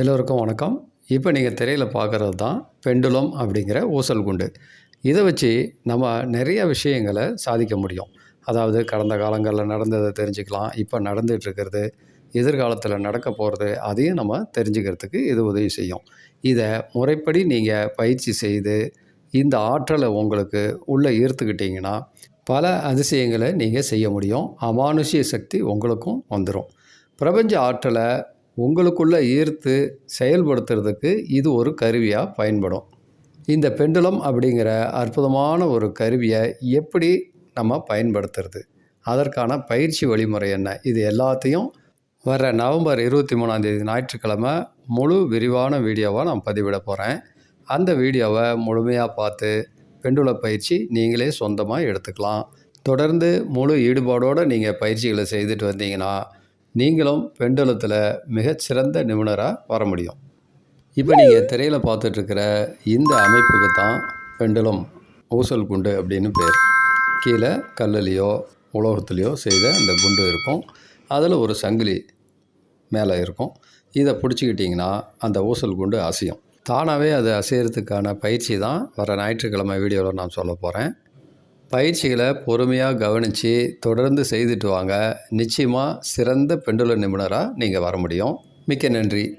எல்லோருக்கும் வணக்கம். இப்போ நீங்கள் திரையில் பார்க்குறது தான் பெண்டுலம் அப்படிங்கிற ஊசல் குண்டு. இதை வச்சு நம்ம நிறைய விஷயங்களை சாதிக்க முடியும். அதாவது கடந்த காலங்களில் நடந்ததை தெரிஞ்சுக்கலாம் இப்போ நடந்துகிட்ருக்கிறது எதிர்காலத்தில் நடக்க போகிறது அதையும் நம்ம தெரிஞ்சுக்கிறதுக்கு இது உதவி செய்யும். இதை முறைப்படி நீங்கள் பயிற்சி செய்து இந்த ஆற்றலை உங்களுக்கு உள்ளே ஈர்த்துக்கிட்டிங்கன்னா பல அதிசயங்களை நீங்கள் செய்ய முடியும். அமானுஷ்ய சக்தி உங்களுக்கும் வந்துடும். பிரபஞ்ச ஆற்றலை உங்களுக்குள்ளே ஈர்த்து செயல்படுத்துறதுக்கு இது ஒரு கருவியாக பயன்படும். இந்த பெண்டுலம் அப்படிங்கிற அற்புதமான ஒரு கருவியை எப்படி நம்ம பயன்படுத்துறது? அதற்கான பயிற்சி வழிமுறை என்ன? இது எல்லாத்தையும் வர நவம்பர் இருபத்தி மூணாந்தேதி ஞாயிற்றுக்கிழமை முழு விரிவான வீடியோவாக நான் பதிவிட போகிறேன் அந்த வீடியோவை முழுமையாக பார்த்து பெண்டுல பயிற்சி நீங்களே சொந்தமாக எடுத்துக்கலாம். தொடர்ந்து முழு ஈடுபாடோடு நீங்கள் பயிற்சிகளை செய்துட்டு வந்தீங்கன்னா நீங்களும் பெண்டுலத்தில் மிகச்சிறந்த நிபுணராக வர முடியும். இப்போ நீங்கள் திரையில் பார்த்துட்ருக்கிற இந்த அமைப்புக்கு தான் பெண்டுலம் ஊசல் குண்டு அப்படின்னு பேர். கீழே கல்லுலேயோ உலோகத்துலேயோ செய்த அந்த குண்டு இருக்கும். அதில் ஒரு சங்கிலி மேலே இருக்கும். இதை பிடிச்சிக்கிட்டிங்கன்னா அந்த ஊசல் குண்டு அசையும். தானாகவே அது அசையறதுக்கான பயிற்சி தான் வர ஞாயிற்றுக்கிழமை வீடியோவில் நான் சொல்ல போகிறேன் பயிற்சிகளை பொறுமையாக கவனித்து தொடர்ந்து செய்துட்டு வாங்க. நிச்சயமாக சிறந்த பெண்டுல நிபுணராக நீங்கள் வர முடியும். மிக்க நன்றி.